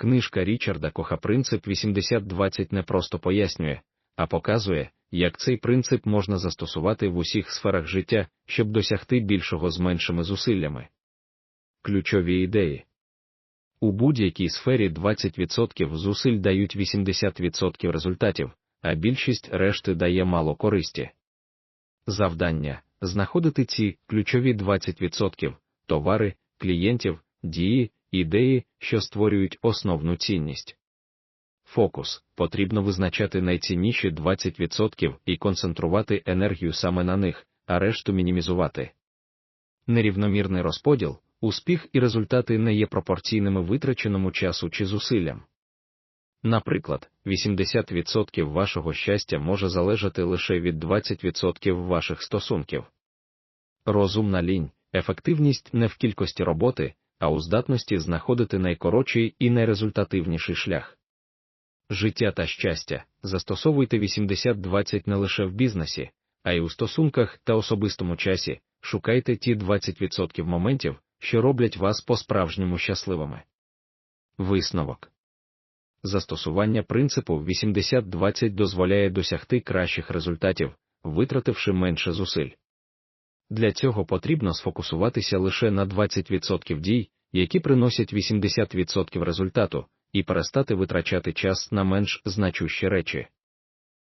Книжка Річарда Коха принцип 80-20 не просто пояснює, а показує, як цей принцип можна застосувати в усіх сферах життя, щоб досягти більшого з меншими зусиллями. Ключові ідеї у будь-якій сфері 20% зусиль дають 80% результатів, а більшість решти дає мало користі. Завдання знаходити ці ключові 20% товари, клієнтів, дії, ідеї, що створюють основну цінність. Фокус потрібно визначати найцінніші 20% і концентрувати енергію саме на них, а решту мінімізувати. Нерівномірний розподіл, успіх і результати не є пропорційними витраченому часу чи зусиллям. Наприклад, 80% вашого щастя може залежати лише від 20% ваших стосунків. Розумна лінь, ефективність не в кількості роботи, а у здатності знаходити найкоротший і найрезультативніший шлях. Життя та щастя застосовуйте 80-20 не лише в бізнесі, а й у стосунках та особистому часі, шукайте ті 20% моментів, що роблять вас по-справжньому щасливими. Висновок Застосування принципу 80-20 дозволяє досягти кращих результатів, витративши менше зусиль. Для цього потрібно сфокусуватися лише на 20% дій, які приносять 80% результату, і перестати витрачати час на менш значущі речі.